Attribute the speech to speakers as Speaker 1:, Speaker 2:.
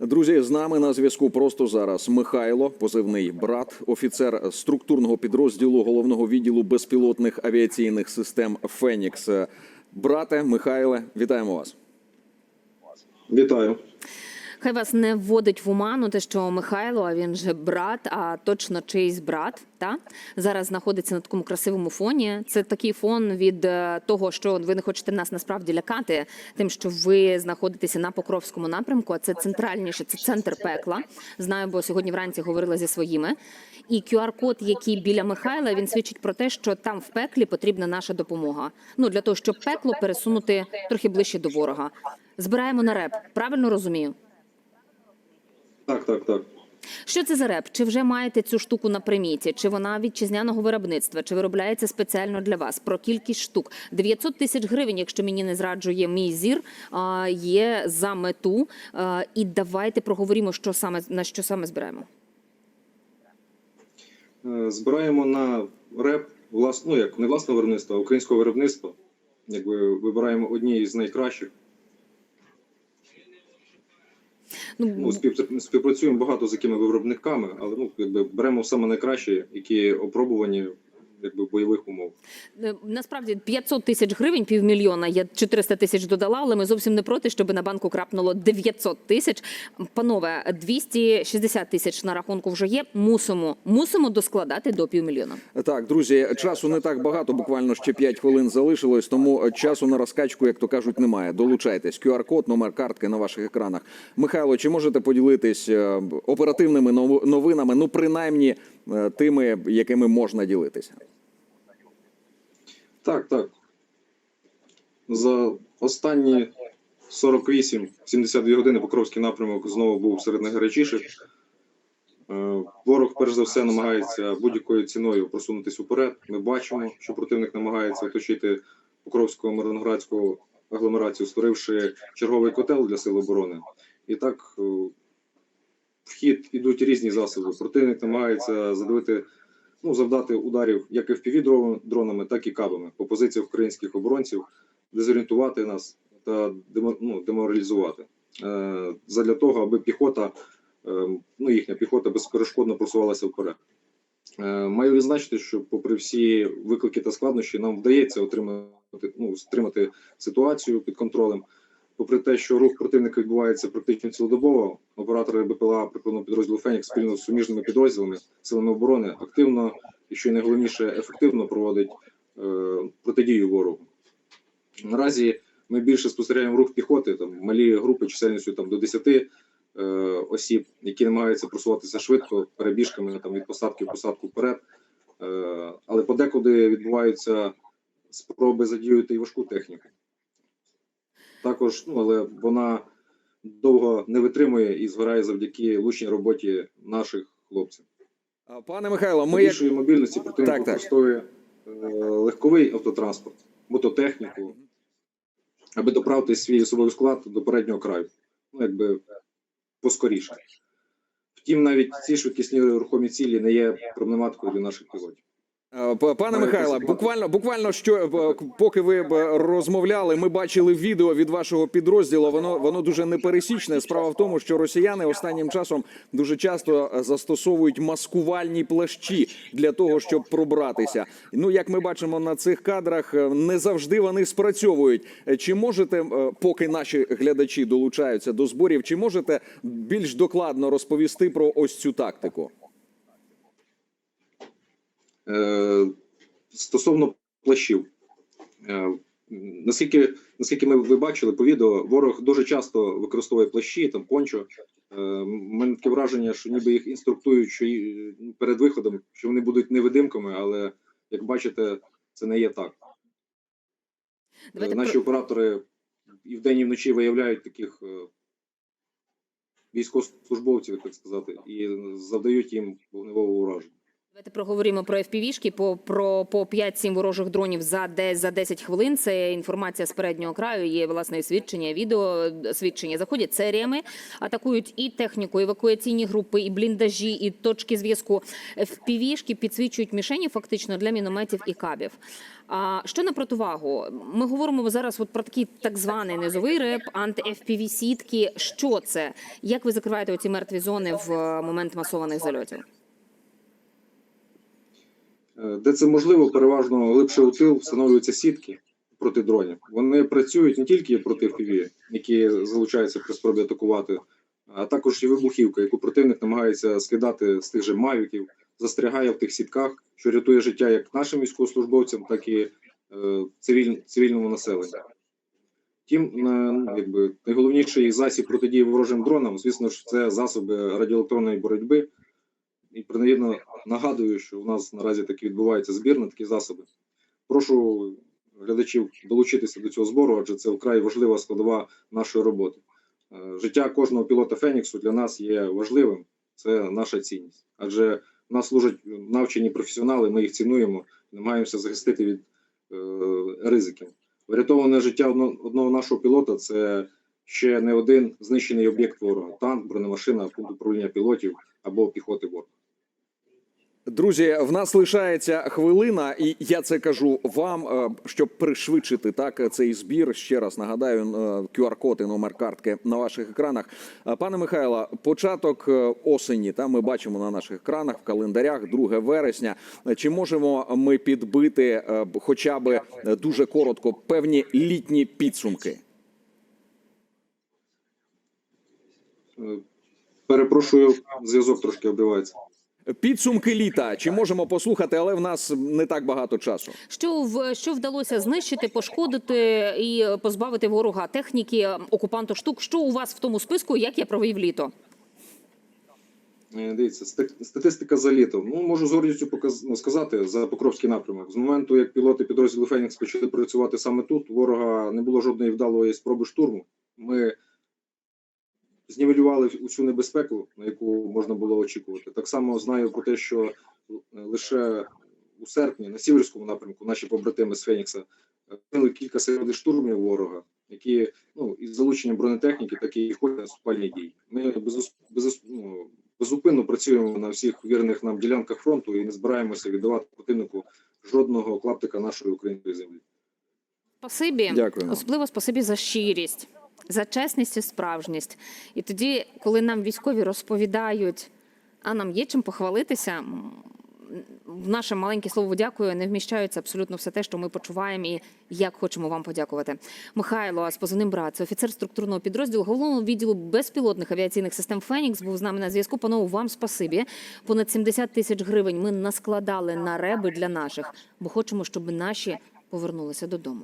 Speaker 1: Друзі, з нами на зв'язку просто зараз Михайло, позивний брат, офіцер структурного підрозділу головного відділу безпілотних авіаційних систем Фенікс. Брате Михайле, вітаємо вас.
Speaker 2: Вітаю.
Speaker 3: Хай вас не вводить в оману те, що Михайло, а він же брат, а точно чийсь брат, та зараз знаходиться на такому красивому фоні. Це такий фон від е, того, що ви не хочете нас насправді лякати, тим, що ви знаходитеся на Покровському напрямку. А це центральніше, це центр пекла. Знаю, бо сьогодні вранці говорила зі своїми. І QR-код, який біля Михайла, він свідчить про те, що там в пеклі потрібна наша допомога. Ну для того, щоб пекло пересунути трохи ближче до ворога. Збираємо на реп. Правильно розумію?
Speaker 2: Так, так, так.
Speaker 3: Що це за реп? Чи вже маєте цю штуку на приміті? Чи вона вітчизняного виробництва? Чи виробляється спеціально для вас? Про кількість штук 900 тисяч гривень, якщо мені не зраджує мій зір, є за мету. І давайте проговоримо, що саме на що саме збираємо.
Speaker 2: Е, Збираємо на реп влас... ну, як не власного виробництва, а українського виробництва. Якби вибираємо одні з найкращих.
Speaker 3: Ну
Speaker 2: Ну, співпрацюємо багато з якими виробниками, але ну, якби беремо саме найкращі, які опробувані якби, бойових умов.
Speaker 3: Е, Насправді 500 тисяч гривень, півмільйона. Я 400 тисяч додала, але ми зовсім не проти, щоб на банку крапнуло 900 тисяч. Панове, 260 тисяч на рахунку вже є. Мусимо, мусимо доскладати до півмільйона.
Speaker 1: Так, друзі, часу не так багато, буквально ще 5 хвилин залишилось, тому часу на розкачку, як то кажуть, немає. Долучайтесь. QR-код, номер картки на ваших екранах. Михайло, чи можете поділитись е, оперативними нов- новинами, ну принаймні е, тими, якими можна ділитися?
Speaker 2: Так, так. За останні 48-72 години Покровський напрямок знову був серед найгарячіших. Е, Ворог, перш за все, намагається будь-якою ціною просунутися вперед. Ми бачимо, що противник намагається оточити Покровську Мирноградську агломерацію, створивши черговий котел для сил оборони. І так е, в ідуть різні засоби. Противник намагається задавити ну, завдати ударів як fpv дронами, так і кабами по позиціях українських оборонців, дезорієнтувати нас та ну, деморалізувати. Е, задля того, аби піхота, е, ну їхня піхота безперешкодно просувалася вперед. Е, маю відзначити, що, попри всі виклики та складнощі, нам вдається отримати, ну, стримати ситуацію під контролем. Попри те, що рух противника відбувається практично цілодобово, оператори БПЛА прикладного підрозділу Фенікс спільно з суміжними підрозділами силами оборони активно і що найголовніше ефективно проводить е, протидію ворогу. Наразі ми більше спостерігаємо рух піхоти, там малі групи чисельністю там до 10 е, осіб, які намагаються просуватися швидко перебіжками там від посадки в посадку вперед. Е, але подекуди відбуваються спроби задіяти і важку техніку. Також, ну але вона довго не витримує і згорає завдяки лучній роботі наших хлопців.
Speaker 1: Пане Михайло, ми як
Speaker 2: Більшої мобільності противник використовує е, легковий автотранспорт, мототехніку, аби доправити свій особовий склад до переднього краю. Ну, якби поскоріше. Втім, навіть ці швидкісні рухомі цілі не є проблематикою для наших пілотів.
Speaker 1: Е, Пане Михайло, буквально, буквально що е, поки ви б розмовляли, ми бачили відео від вашого підрозділу. Воно воно дуже непересічне. Справа в тому, що росіяни останнім часом дуже часто е, застосовують маскувальні плащі для того, щоб пробратися. Ну як ми бачимо на цих кадрах, е, не завжди вони спрацьовують. Е, Чи можете, е, поки наші глядачі долучаються до зборів, чи можете більш докладно розповісти про ось цю тактику?
Speaker 2: Е, стосовно плащів, е, наскільки, наскільки ми ви бачили по відео, ворог дуже часто використовує плащі, там пончо. Е, У мене таке враження, що ніби їх інструктують, що перед виходом, що вони будуть невидимками, але як бачите, це не є так.
Speaker 3: Давайте
Speaker 2: Наші
Speaker 3: про-
Speaker 2: оператори і вдень, і вночі виявляють таких військовослужбовців, так сказати, і завдають їм вогневого ураження.
Speaker 3: Давайте проговоримо про FPV-шки, по про по 5-7 ворожих дронів за де за 10 хвилин. Це інформація з переднього краю. Є власне свідчення, відео свідчення. Заходять серіями, атакують і техніку, евакуаційні групи, і бліндажі, і точки зв'язку. FPV-шки підсвічують мішені фактично для мінометів і кабів. А що на противагу? Ми говоримо зараз от про такий так званий низовий реп, анти-FPV сітки. Що це? Як ви закриваєте оці мертві зони в е, момент масованих зальотів?
Speaker 2: Е, Де це можливо, переважно глибше у тил встановлюються сітки проти дронів. Вони працюють не тільки проти FPV, які залучаються при спробі атакувати, а також і вибухівка, яку противник намагається скидати з тих же мавіків, застрягає в тих сітках, що рятує життя як нашим військовослужбовцям, так і е, цивіль, цивільному населенню. На- ну, якби найголовніший засіб протидії ворожим дронам, звісно ж, це засоби радіоелектронної боротьби. І принагідно нагадую, що у нас наразі таки відбувається збір на такі засоби. Прошу глядачів долучитися до цього збору, адже це вкрай важлива складова нашої роботи. Е, Життя кожного пілота Феніксу для нас є важливим. Це наша цінність. Адже в нас служать навчені професіонали, ми їх цінуємо, намагаємося захистити від е, ризиків. Врятоване життя одно- одного нашого пілота це ще не один знищений об'єкт ворога: танк, бронемашина, пункт управління пілотів або піхоти ворога.
Speaker 1: Друзі, в нас лишається хвилина, і я це кажу вам, е, щоб пришвидшити так цей збір. Ще раз нагадаю е, QR-код і номер картки на ваших екранах. Е, Пане Михайло, початок осені. Та ми бачимо на наших екранах в календарях 2 вересня. Чи можемо ми підбити, хоча б дуже коротко, певні літні підсумки?
Speaker 2: Перепрошую, зв'язок трошки обривається.
Speaker 1: Підсумки літа. Чи можемо послухати, але в нас не так багато часу.
Speaker 3: Що в що вдалося знищити, пошкодити і позбавити ворога техніки, окупанту штук? Що у вас в тому списку? Як я провів літо?
Speaker 2: Е, Дивіться, ста- статистика за літо. Ну, можу з гордістю показ... ну, сказати за Покровський напрямок. З моменту, як пілоти підрозділу Фенікс почали працювати саме тут, ворога не було жодної вдалої спроби штурму. Ми знівелювали усю небезпеку, на яку можна було очікувати. Так само знаю про те, що е, лише у серпні на сіверському напрямку наші побратими з Фенікса е, кілька серед штурмів ворога, які ну із залученням бронетехніки, так і ходять наступальні дії. Ми без, без, ну, безупинно працюємо на всіх вірних нам ділянках фронту і не збираємося віддавати противнику жодного клаптика нашої української землі.
Speaker 3: Спасибі,
Speaker 1: Дякуємо.
Speaker 3: особливо спасибі за щирість, за чесність і справжність. І тоді, коли нам військові розповідають, а нам є чим похвалитися. В наше маленьке слово дякую не вміщається абсолютно все те, що ми почуваємо, і як хочемо вам подякувати. Михайло, з позивним брат, це офіцер структурного підрозділу головного відділу безпілотних авіаційних систем Фенікс був з нами на зв'язку. Панове, вам спасибі. Понад 70 тисяч гривень ми наскладали на реби для наших, бо хочемо, щоб наші повернулися додому.